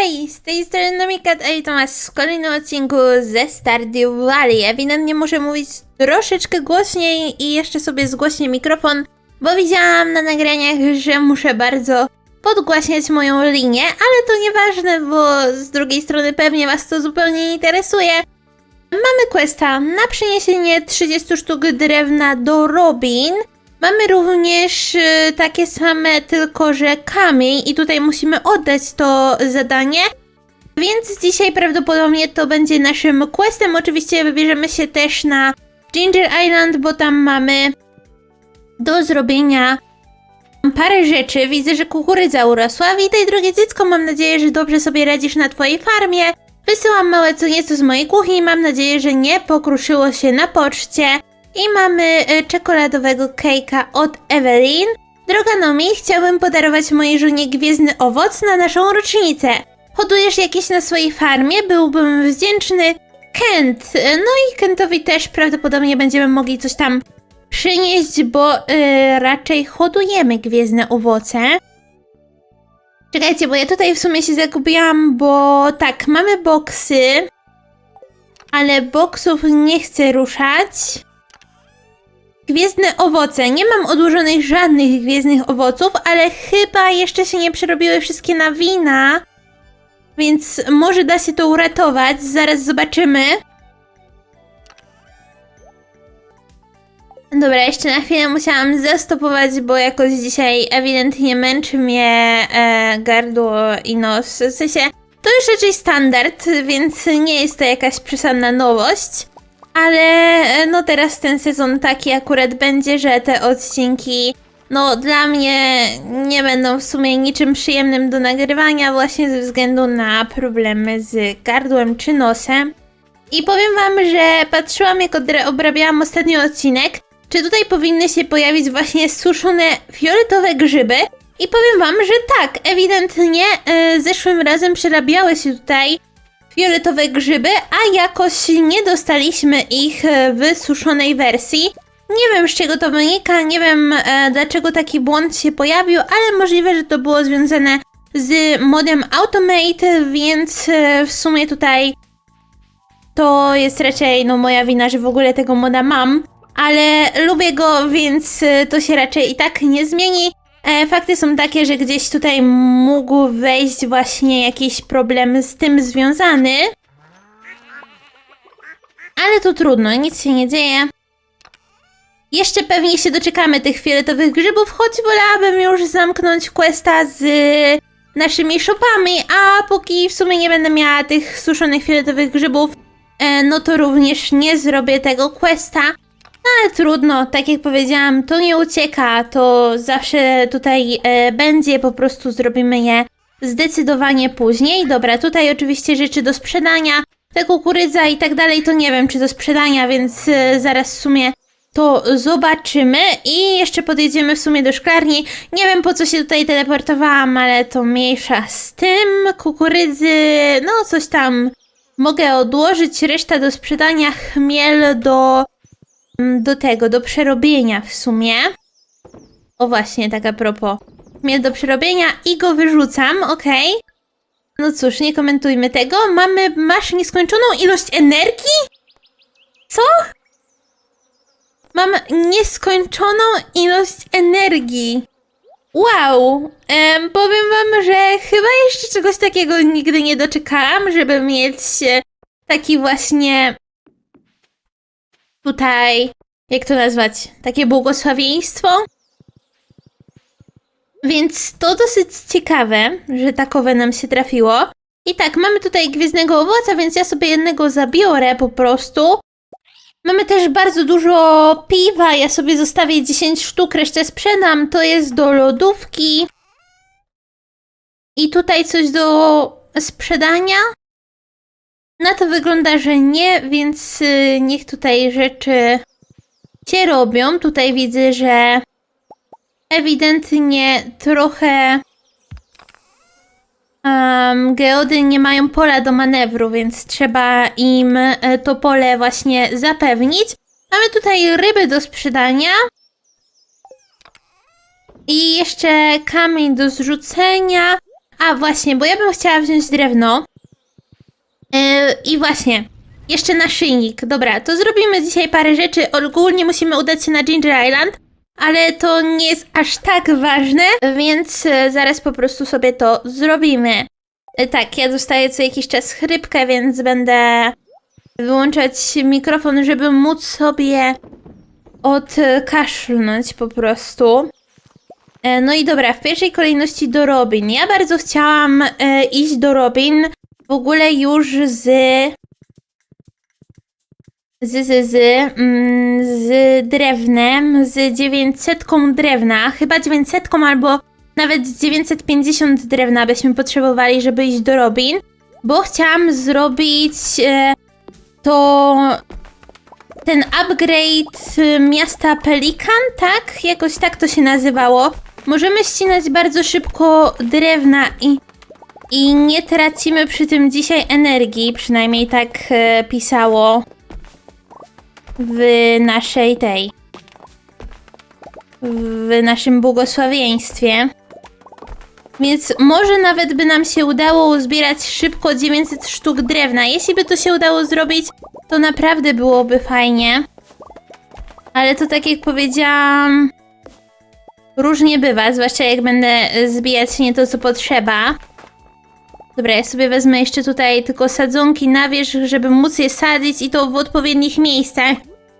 Hej, z tej strony Nomikat, a to was w kolejnym odcinku ze Stardew Valley. Ewidentnie muszę mówić troszeczkę głośniej i jeszcze sobie zgłośnię mikrofon, bo widziałam na nagraniach, że muszę bardzo podgłaśniać moją linię, ale to nieważne, bo z drugiej strony pewnie was to zupełnie nie interesuje. Mamy questa na przyniesienie 30 sztuk drewna do Robin. Mamy również y, takie same, tylko że kamień i tutaj musimy oddać to zadanie. Więc dzisiaj prawdopodobnie to będzie naszym questem. Oczywiście wybierzemy się też na Ginger Island, bo tam mamy do zrobienia parę rzeczy. Widzę, że kukurydza urosła. Witaj drogie dziecko, mam nadzieję, że dobrze sobie radzisz na twojej farmie. Wysyłam małe co nieco z mojej kuchni. Mam nadzieję, że nie pokruszyło się na poczcie. I mamy y, czekoladowego kejka od Evelyn. Droga Nomi, chciałbym podarować mojej żonie gwiezdny owoc na naszą rocznicę. Hodujesz jakieś na swojej farmie? Byłbym wdzięczny. Kent. y, No i Kentowi też prawdopodobnie będziemy mogli coś tam przynieść, bo y, raczej hodujemy gwiezdne owoce. Czekajcie, bo ja tutaj w sumie się zagubiłam, bo tak, mamy boksy, ale boksów nie chcę ruszać. Gwiezdne owoce. Nie mam odłożonych żadnych gwiezdnych owoców, ale chyba jeszcze się nie przerobiły wszystkie na wina. Więc może da się to uratować. Zaraz zobaczymy. Dobra, jeszcze na chwilę musiałam zastopować, bo jakoś dzisiaj ewidentnie męczy mnie e, gardło i nos. W sensie, to już raczej standard, więc nie jest to jakaś przesadna nowość. Ale e, no teraz ten sezon taki akurat będzie, że te odcinki no dla mnie nie będą w sumie niczym przyjemnym do nagrywania właśnie ze względu na problemy z gardłem czy nosem. I powiem wam, że patrzyłam jak obrabiałam ostatni odcinek, czy tutaj powinny się pojawić właśnie suszone fioletowe grzyby. I powiem wam, że tak, ewidentnie e, zeszłym razem przerabiały się tutaj fioletowe grzyby, a jakoś nie dostaliśmy ich e, w suszonej wersji. Nie wiem z czego to wynika, nie wiem e, dlaczego taki błąd się pojawił, ale możliwe, że to było związane z modem Automate, więc e, w sumie tutaj to jest raczej no moja wina, że w ogóle tego moda mam, ale lubię go, więc e, to się raczej i tak nie zmieni. E, fakty są takie, że gdzieś tutaj mógł wejść właśnie jakiś problem z tym związany. Ale to trudno, nic się nie dzieje. Jeszcze pewnie się doczekamy tych fioletowych grzybów, choć wolałabym już zamknąć questa z naszymi shopami, a póki w sumie nie będę miała tych suszonych fioletowych grzybów, e, no to również nie zrobię tego questa. Ale trudno, tak jak powiedziałam, to nie ucieka, to zawsze tutaj e, będzie, po prostu zrobimy je zdecydowanie później. Dobra, tutaj oczywiście rzeczy do sprzedania, te kukurydza i tak dalej, to nie wiem czy do sprzedania, więc e, zaraz w sumie to zobaczymy i jeszcze podjedziemy w sumie do szklarni. Nie wiem po co się tutaj teleportowałam, ale to mniejsza z tym. Kukurydzy, no coś tam mogę odłożyć, reszta do sprzedania, chmiel do do tego, do przerobienia w sumie. O właśnie, tak a propos. Miel do przerobienia i go wyrzucam, okej. No cóż, nie komentujmy tego. Mamy, masz nieskończoną ilość energii? Co? Mam nieskończoną ilość energii. Wow, em, powiem wam, że chyba jeszcze czegoś takiego nigdy nie doczekałam, żeby mieć e, taki właśnie tutaj, jak to nazwać, takie błogosławieństwo. Więc to dosyć ciekawe, że takowe nam się trafiło. I tak, mamy tutaj gwiezdnego owoca, więc ja sobie jednego zabiorę po prostu. Mamy też bardzo dużo piwa, ja sobie zostawię 10 sztuk, resztę sprzedam, to jest do lodówki. I tutaj coś do sprzedania. Na to wygląda, że nie, więc y, niech tutaj rzeczy się robią. Tutaj widzę, że ewidentnie trochę um, geody nie mają pola do manewru, więc trzeba im e, to pole właśnie zapewnić. Mamy tutaj ryby do sprzedania. I jeszcze kamień do zrzucenia. A właśnie, bo ja bym chciała wziąć drewno. Yy, I właśnie, jeszcze naszyjnik. Dobra, to zrobimy dzisiaj parę rzeczy. Ogólnie musimy udać się na Ginger Island, ale to nie jest aż tak ważne, więc e, zaraz po prostu sobie to zrobimy. E, Tak, ja dostaję co jakiś czas chrypkę, więc będę wyłączać mikrofon, żeby móc sobie odkaszlnąć po prostu. E, No i dobra, w pierwszej kolejności do Robin. Ja bardzo chciałam e, iść do Robin w ogóle już z. Z, z, z, mm, z drewnem, z 900 drewna, chyba 900 albo nawet 950 drewna byśmy potrzebowali, żeby iść do Robin, bo chciałam zrobić e, to ten upgrade y, miasta Pelikan, tak? Jakoś tak to się nazywało. Możemy ścinać bardzo szybko drewna i, i nie tracimy przy tym dzisiaj energii, przynajmniej tak e, pisało w naszej tej. w naszym błogosławieństwie. Więc może nawet by nam się udało uzbierać szybko 900 sztuk drewna. Jeśli by to się udało zrobić, to naprawdę byłoby fajnie. Ale to tak jak powiedziałam, różnie bywa, zwłaszcza jak będę zbijać nie to, co potrzeba. Dobra, ja sobie wezmę jeszcze tutaj tylko sadzonki na wierzch, żeby móc je sadzić i to w odpowiednich miejscach.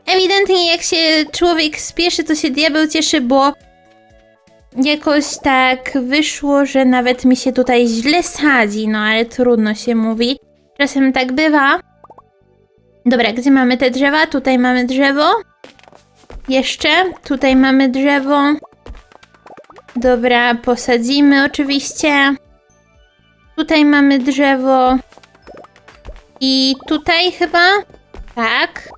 Ewidentnie jak się człowiek spieszy, to się diabeł cieszy, bo jakoś tak wyszło, że nawet mi się tutaj źle sadzi, no ale trudno się mówi. Czasem tak bywa. Dobra, gdzie mamy te drzewa? Tutaj mamy drzewo. Jeszcze. Tutaj mamy drzewo. Dobra, posadzimy oczywiście. Tutaj mamy drzewo. I tutaj chyba? Tak.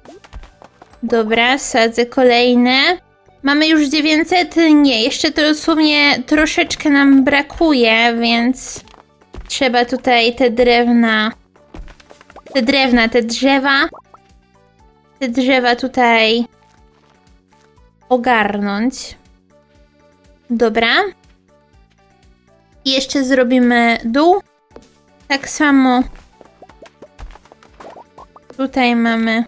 Dobra, sadzę kolejne. Mamy już 900? Nie, jeszcze to dosłownie troszeczkę nam brakuje, więc trzeba tutaj te drewna, te drewna, te drzewa, te drzewa tutaj ogarnąć. Dobra. I jeszcze zrobimy dół. Tak samo. Tutaj mamy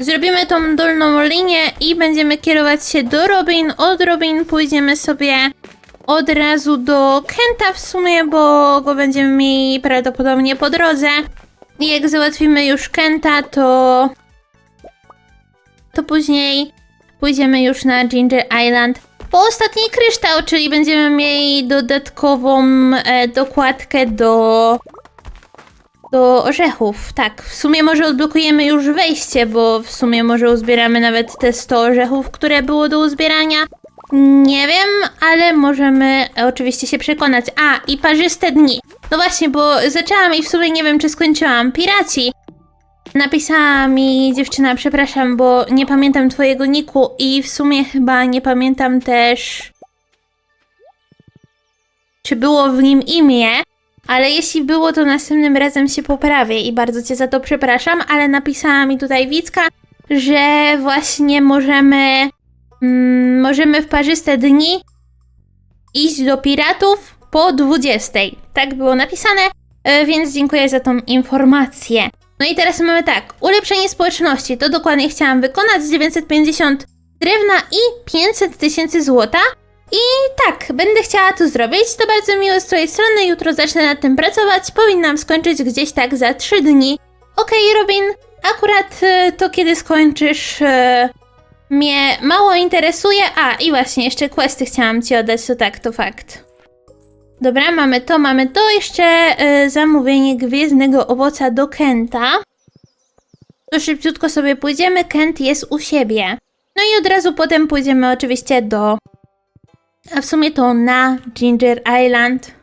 Zrobimy tą dolną linię i będziemy kierować się do Robin. Od Robin pójdziemy sobie od razu do Kenta w sumie, bo go będziemy mieli prawdopodobnie po drodze. I jak załatwimy już Kenta, to... To później pójdziemy już na Ginger Island po ostatni kryształ, czyli będziemy mieli dodatkową e, dokładkę do do orzechów. Tak, w sumie może odblokujemy już wejście, bo w sumie może uzbieramy nawet te 100 orzechów, które było do uzbierania. Nie wiem, ale możemy oczywiście się przekonać. A, i parzyste dni. No właśnie, bo zaczęłam i w sumie nie wiem, czy skończyłam. Piraci! Napisała mi dziewczyna, przepraszam, bo nie pamiętam twojego niku i w sumie chyba nie pamiętam też... Czy było w nim imię, ale jeśli było, to następnym razem się poprawię i bardzo Cię za to przepraszam, ale napisała mi tutaj Wicka, że właśnie możemy, mm, możemy w parzyste dni iść do piratów po 20. Tak było napisane, e, więc dziękuję za tą informację. No i teraz mamy tak, ulepszenie społeczności, to dokładnie chciałam wykonać, 950 drewna i 500 tysięcy złota. I tak, będę chciała to zrobić. To bardzo miłe z twojej strony. Jutro zacznę nad tym pracować. Powinnam skończyć gdzieś tak za 3 dni. Okej, Robin, akurat e, to kiedy skończysz e, mnie mało interesuje. A, i właśnie, jeszcze questy chciałam ci oddać, to tak, to fakt. Dobra, mamy to, mamy to. Jeszcze e, zamówienie gwiezdnego owoca do Kenta. To szybciutko sobie pójdziemy. Kent jest u siebie. No i od razu potem pójdziemy oczywiście do a w sumie to na Ginger Island.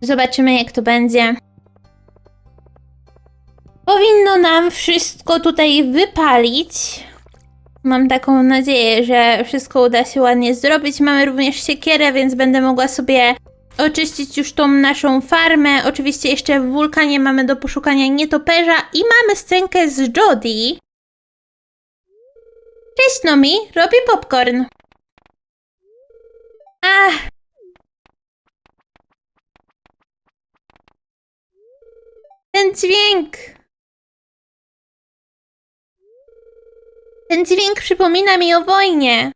Zobaczymy, jak to będzie. Powinno nam wszystko tutaj wypalić. Mam taką nadzieję, że wszystko uda się ładnie zrobić. Mamy również siekierę, więc będę mogła sobie oczyścić już tą naszą farmę. Oczywiście jeszcze w wulkanie mamy do poszukania nietoperza i mamy scenkę z Jodie. Cześć Nomi, robię popcorn. Ach! Ten dźwięk! Ten dźwięk przypomina mi o wojnie.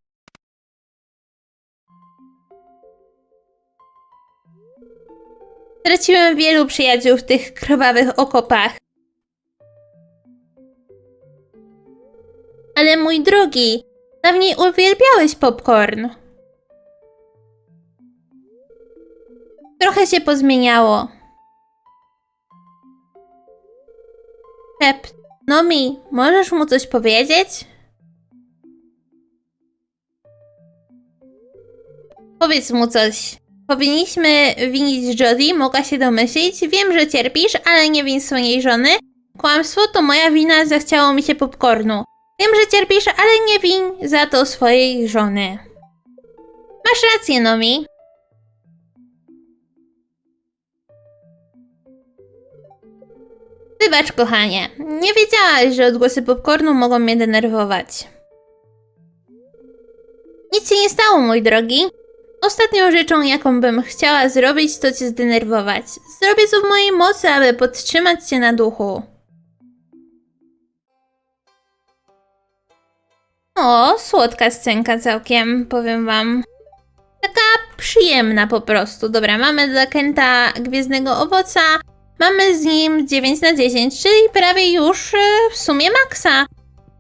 Straciłem wielu przyjaciół w tych krwawych okopach. Ale mój drogi, dawniej uwielbiałeś popcorn. Trochę się pozmieniało. Pep, Nomi, możesz mu coś powiedzieć? Powiedz mu coś. Powinniśmy winić Jodie, mogła się domyślić. Wiem, że cierpisz, ale nie win swojej żony. Kłamstwo to moja wina, zachciało mi się popcornu. Wiem, że cierpisz, ale nie win za to swojej żony. Masz rację, Nomi. Wybacz, kochanie. Nie wiedziałaś, że odgłosy popcornu mogą mnie denerwować. Nic się nie stało, mój drogi. Ostatnią rzeczą, jaką bym chciała zrobić, to cię zdenerwować. Zrobię co w mojej mocy, aby podtrzymać cię na duchu. O, słodka scenka całkiem, powiem wam. Taka przyjemna po prostu. Dobra, mamy dla Kenta Gwiezdnego Owoca. Mamy z nim 9 na 10, czyli prawie już e, w sumie maksa.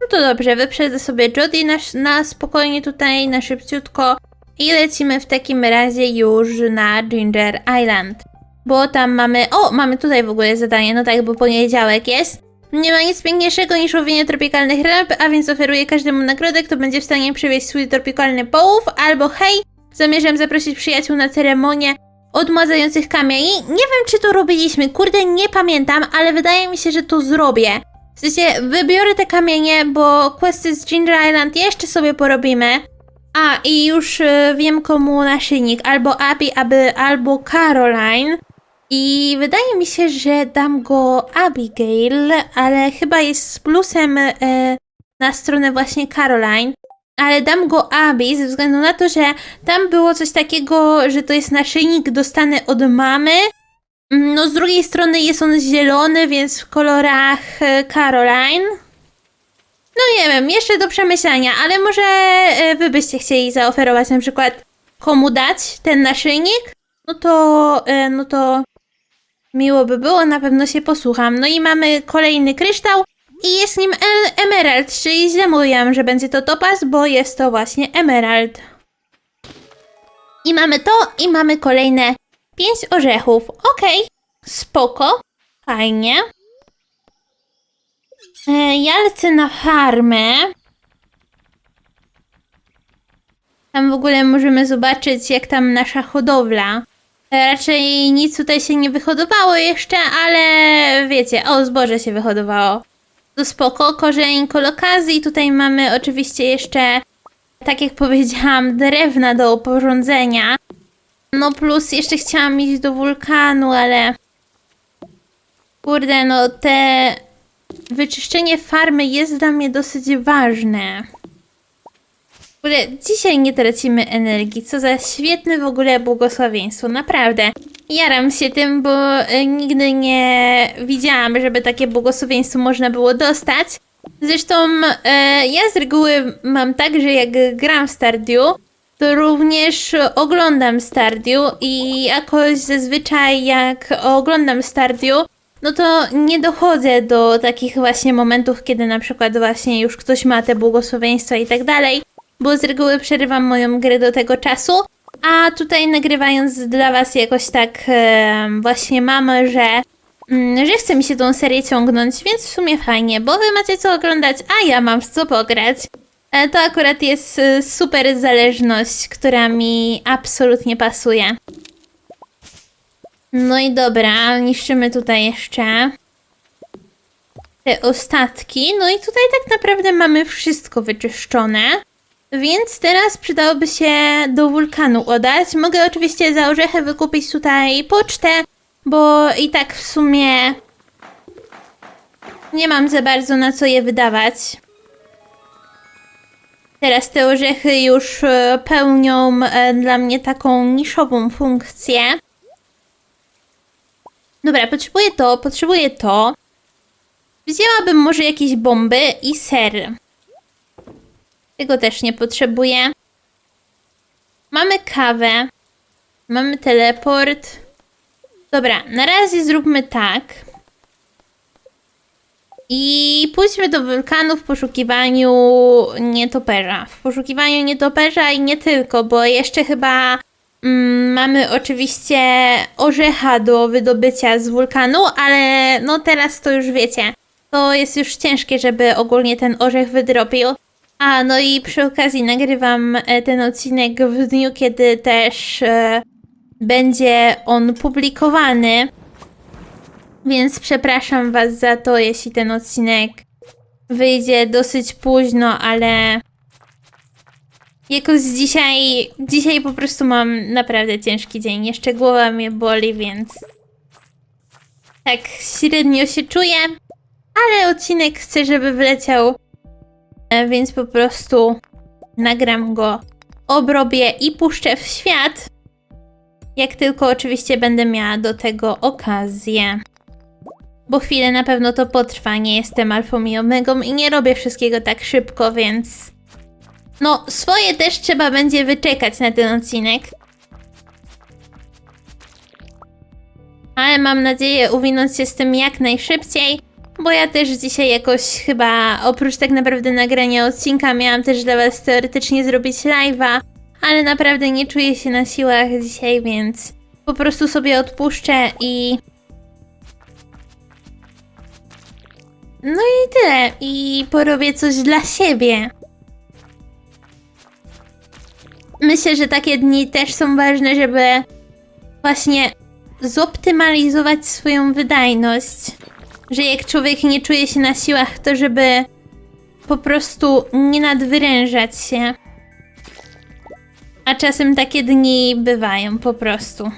No to dobrze, wyprzedzę sobie Jodie na, na spokojnie tutaj, na szybciutko. I lecimy w takim razie już na Ginger Island. Bo tam mamy. O, mamy tutaj w ogóle zadanie, no tak, bo poniedziałek jest. Nie ma nic piękniejszego niż łowienie tropikalnych ryb, a więc oferuję każdemu nagrodę, kto będzie w stanie przywieźć swój tropikalny połów, albo hej, zamierzam zaprosić przyjaciół na ceremonię odmładzających kamieni. Nie wiem, czy to robiliśmy, kurde, nie pamiętam, ale wydaje mi się, że to zrobię. W sensie, wybiorę te kamienie, bo questy z Ginger Island jeszcze sobie porobimy. A, i już y, wiem komu naszyjnik, albo Abby, aby, albo Caroline. I wydaje mi się, że dam go Abigail, ale chyba jest z plusem e, na stronę właśnie Caroline. Ale dam go Abby ze względu na to, że tam było coś takiego, że to jest naszyjnik dostany od mamy. Mm, No z drugiej strony jest on zielony, więc w kolorach e, Caroline. No nie wiem, jeszcze do przemyślenia, ale może e, wy byście chcieli zaoferować na przykład komu dać ten naszyjnik? No to, e, no to miło by było, na pewno się posłucham. No i mamy kolejny kryształ i jest nim emerald, czyli źle mówiłam, że będzie to topaz, bo jest to właśnie emerald. I mamy to i mamy kolejne pięć orzechów. Okej, spoko, fajnie. E, ja lecę na farmę. Tam w ogóle możemy zobaczyć, jak tam nasza hodowla. E, Raczej nic tutaj się nie wyhodowało jeszcze, ale wiecie, o, zboże się wyhodowało. To spoko, korzeń kolokazji. Tutaj mamy oczywiście jeszcze, tak jak powiedziałam, drewna do oporządzenia. No plus jeszcze chciałam iść do wulkanu, ale... Kurde, no te wyczyszczenie farmy jest dla mnie dosyć ważne. W ogóle dzisiaj nie tracimy energii, co za świetne w ogóle błogosławieństwo, naprawdę. Jaram się tym, bo e, nigdy nie widziałam, żeby takie błogosławieństwo można było dostać. Zresztą e, ja z reguły mam tak, że jak gram w Stardew, to również oglądam Stardew i jakoś zazwyczaj jak oglądam Stardew, no to nie dochodzę do takich właśnie momentów, kiedy na przykład właśnie już ktoś ma te błogosławieństwa i tak dalej, bo z reguły przerywam moją grę do tego czasu, a tutaj nagrywając dla was jakoś tak em, właśnie mam, że, mm, że chce mi się tą serię ciągnąć, więc w sumie fajnie, bo wy macie co oglądać, a ja mam w co pograć. E, To akurat jest e, super zależność, która mi absolutnie pasuje. No i dobra, niszczymy tutaj jeszcze te ostatki. No i tutaj tak naprawdę mamy wszystko wyczyszczone. Więc teraz przydałoby się do wulkanu oddać. Mogę oczywiście za orzechy wykupić tutaj pocztę, bo i tak w sumie nie mam za bardzo na co je wydawać. Teraz te orzechy już e, pełnią e, dla mnie taką niszową funkcję. Dobra, potrzebuję to, potrzebuję to. Wzięłabym może jakieś bomby i ser. Tego też nie potrzebuję. Mamy kawę. Mamy teleport. Dobra, na razie zróbmy tak. I pójdźmy do wulkanu w poszukiwaniu nietoperza. W poszukiwaniu nietoperza i nie tylko, bo jeszcze chyba mamy oczywiście orzecha do wydobycia z wulkanu, ale no teraz to już wiecie. To jest już ciężkie, żeby ogólnie ten orzech wydrobił. A, no i przy okazji nagrywam e, ten odcinek w dniu, kiedy też e, będzie on publikowany. Więc przepraszam Was za to, jeśli ten odcinek wyjdzie dosyć późno, ale jakoś dzisiaj, dzisiaj po prostu mam naprawdę ciężki dzień. Jeszcze głowa mnie boli, więc tak średnio się czuję, ale odcinek chcę, żeby wleciał, e, więc po prostu nagram go, obrobię i puszczę w świat. Jak tylko oczywiście będę miała do tego okazję. Bo chwilę na pewno to potrwa, nie jestem alfą i omegą i nie robię wszystkiego tak szybko, więc... No, swoje też trzeba będzie wyczekać na ten odcinek. Ale mam nadzieję uwinąć się z tym jak najszybciej, bo ja też dzisiaj jakoś chyba, oprócz tak naprawdę nagrania odcinka, miałam też dla Was teoretycznie zrobić live'a, ale naprawdę nie czuję się na siłach dzisiaj, więc po prostu sobie odpuszczę i No i tyle. I porobię coś dla siebie. Myślę, że takie dni też są ważne, żeby właśnie zoptymalizować swoją wydajność. Że jak człowiek nie czuje się na siłach, to żeby po prostu nie nadwyrężać się. A czasem takie dni bywają po prostu.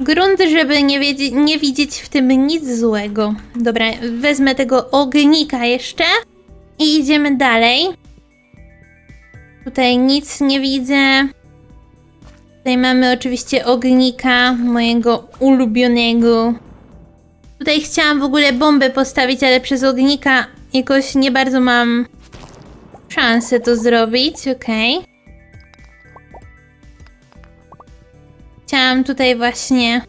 Grunt, żeby nie, wiedzieć, nie widzieć w tym nic złego. Dobra, wezmę tego ognika jeszcze i idziemy dalej. Tutaj nic nie widzę. Tutaj mamy oczywiście ognika, mojego ulubionego. Tutaj chciałam w ogóle bombę postawić, ale przez ognika jakoś nie bardzo mam szansę to zrobić. Okej. Okay. Chciałam tutaj właśnie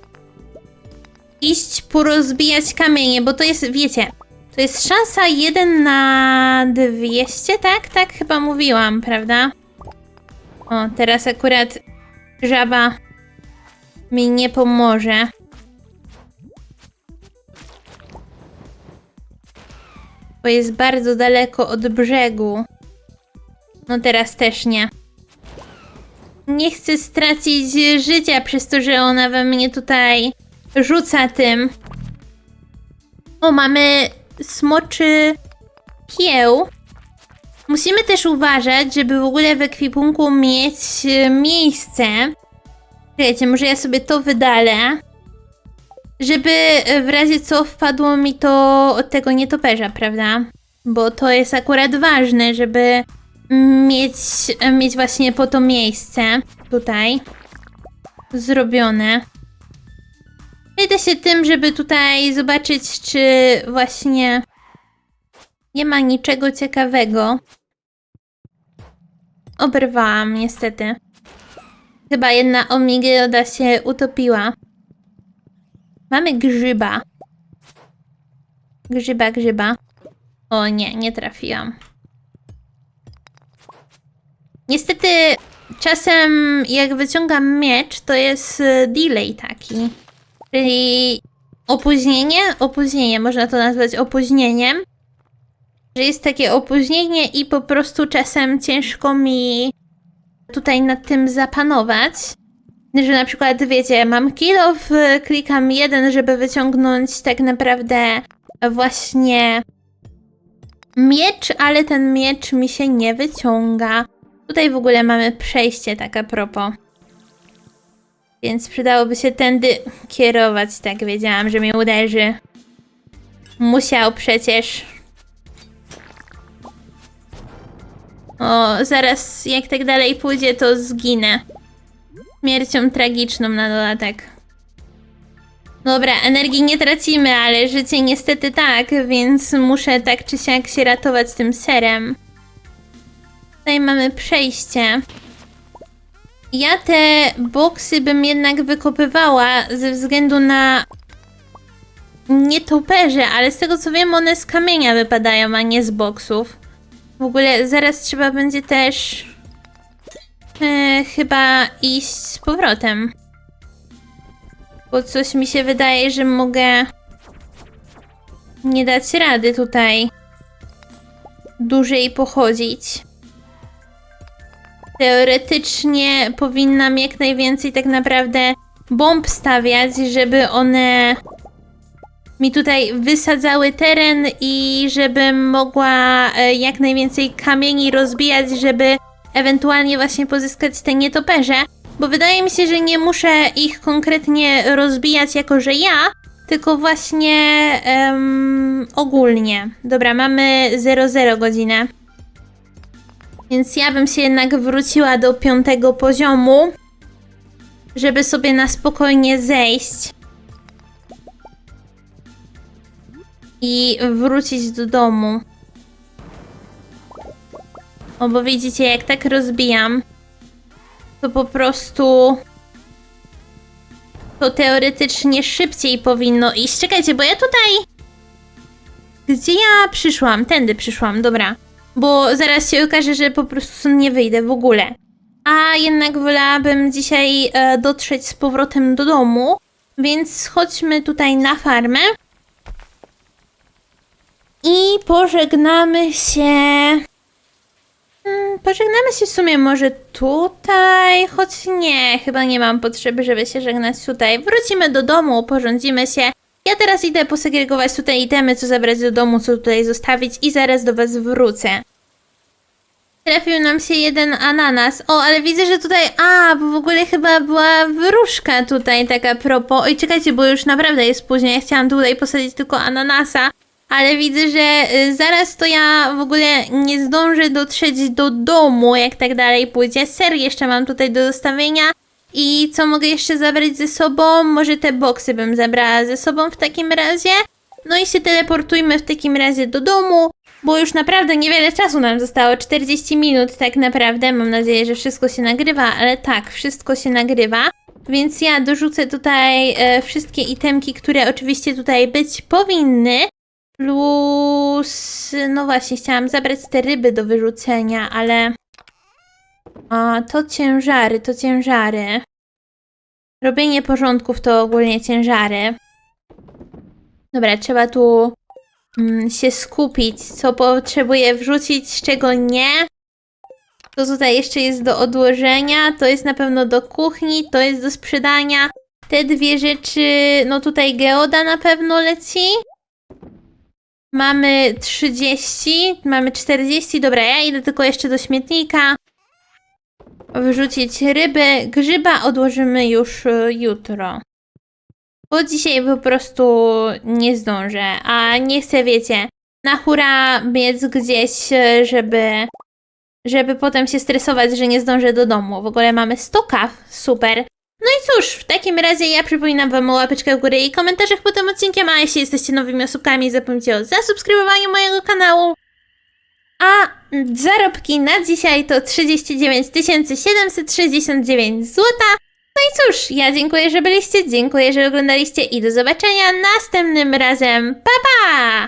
iść porozbijać kamienie, bo to jest, wiecie, to jest szansa 1 na 200, tak? Tak chyba mówiłam, prawda? O, teraz akurat żaba mi nie pomoże. Bo jest bardzo daleko od brzegu. No teraz też nie nie chcę stracić życia przez to, że ona we mnie tutaj rzuca tym. O, mamy smoczy kieł. Musimy też uważać, żeby w ogóle w ekwipunku mieć e, miejsce. Wiecie, może ja sobie to wydalę. Żeby e, w razie co wpadło mi to od tego nietoperza, prawda? Bo to jest akurat ważne, żeby mieć, mieć właśnie po to miejsce tutaj zrobione. Idę się tym, żeby tutaj zobaczyć, czy właśnie nie ma niczego ciekawego. Oberwałam niestety. Chyba jedna omigioda się utopiła. Mamy grzyba. Grzyba, grzyba. O nie, nie trafiłam. Niestety czasem jak wyciągam miecz, to jest y, delay taki. Czyli opóźnienie, opóźnienie, można to nazwać opóźnieniem. Że jest takie opóźnienie i po prostu czasem ciężko mi tutaj nad tym zapanować. Że na przykład, wiecie, mam kill off, klikam jeden, żeby wyciągnąć tak naprawdę właśnie miecz, ale ten miecz mi się nie wyciąga. Tutaj w ogóle mamy przejście, tak a propos. Więc przydałoby się tędy kierować, tak wiedziałam, że mnie uderzy. Musiał przecież. O, zaraz jak tak dalej pójdzie, to zginę. Śmiercią tragiczną na dodatek. Dobra, energii nie tracimy, ale życie niestety tak, więc muszę tak czy siak się ratować tym serem. Tutaj mamy przejście. Ja te boksy bym jednak wykopywała ze względu na nietoperze, ale z tego co wiem, one z kamienia wypadają, a nie z boksów. W ogóle zaraz trzeba będzie też e, chyba iść z powrotem. Bo coś mi się wydaje, że mogę nie dać rady tutaj dłużej pochodzić. Teoretycznie powinnam jak najwięcej tak naprawdę bomb stawiać, żeby one mi tutaj wysadzały teren i żebym mogła e, jak najwięcej kamieni rozbijać, żeby ewentualnie właśnie pozyskać te nietoperze, bo wydaje mi się, że nie muszę ich konkretnie rozbijać jako, że ja, tylko właśnie em, ogólnie. Dobra, mamy 00 godzinę. Więc ja bym się jednak wróciła do piątego poziomu, żeby sobie na spokojnie zejść. i wrócić do domu. O, bo widzicie, jak tak rozbijam, to po prostu to teoretycznie szybciej powinno iść. Czekajcie, bo ja tutaj... Gdzie ja przyszłam? Tędy przyszłam, dobra. Bo zaraz się okaże, że po prostu nie wyjdę w ogóle. A jednak wolałabym dzisiaj e, dotrzeć z powrotem do domu, więc chodźmy tutaj na farmę. I pożegnamy się. Hmm, pożegnamy się w sumie może tutaj, choć nie, chyba nie mam potrzeby, żeby się żegnać tutaj. Wrócimy do domu, porządzimy się. Ja teraz idę posegregować tutaj itemy, co zabrać do domu, co tutaj zostawić i zaraz do was wrócę. Trafił nam się jeden ananas. O, ale widzę, że tutaj. A, bo w ogóle chyba była wróżka tutaj, taka propos. Oj, czekajcie, bo już naprawdę jest późno. Ja chciałam tutaj posadzić tylko ananasa. Ale widzę, że y, zaraz to ja w ogóle nie zdążę dotrzeć do domu, jak tak dalej pójdzie. Ser jeszcze mam tutaj do dostawienia. I co mogę jeszcze zabrać ze sobą? Może te boksy bym zabrała ze sobą w takim razie. No i się teleportujmy w takim razie do domu, bo już naprawdę niewiele czasu nam zostało. 40 minut tak naprawdę. Mam nadzieję, że wszystko się nagrywa, ale tak, wszystko się nagrywa. Więc ja dorzucę tutaj e, wszystkie itemki, które oczywiście tutaj być powinny. Plus, no właśnie, chciałam zabrać te ryby do wyrzucenia, ale. A, to ciężary, to ciężary. Robienie porządków to ogólnie ciężary. Dobra, trzeba tu się skupić, co potrzebuję wrzucić, czego nie. To tutaj jeszcze jest do odłożenia, to jest na pewno do kuchni, to jest do sprzedania. Te dwie rzeczy, no tutaj geoda na pewno leci. Mamy 30, mamy 40. Dobra, ja idę tylko jeszcze do śmietnika. Wyrzucić ryby. Grzyba odłożymy już y, jutro. Bo dzisiaj po prostu nie zdążę. A nie chcę, wiecie, na hura biec gdzieś, żeby, żeby potem się stresować, że nie zdążę do domu. W ogóle mamy 100 kaw. Super. No i cóż, w takim razie ja przypominam wam o łapeczkach w górę i komentarzach pod tym odcinkiem, a jeśli jesteście nowymi osobkami, zapomnijcie o zasubskrybowaniu mojego kanału. A zarobki na dzisiaj to 39 769 zł. No i cóż, ja dziękuję, że byliście, dziękuję, że oglądaliście i do zobaczenia następnym razem. Pa pa!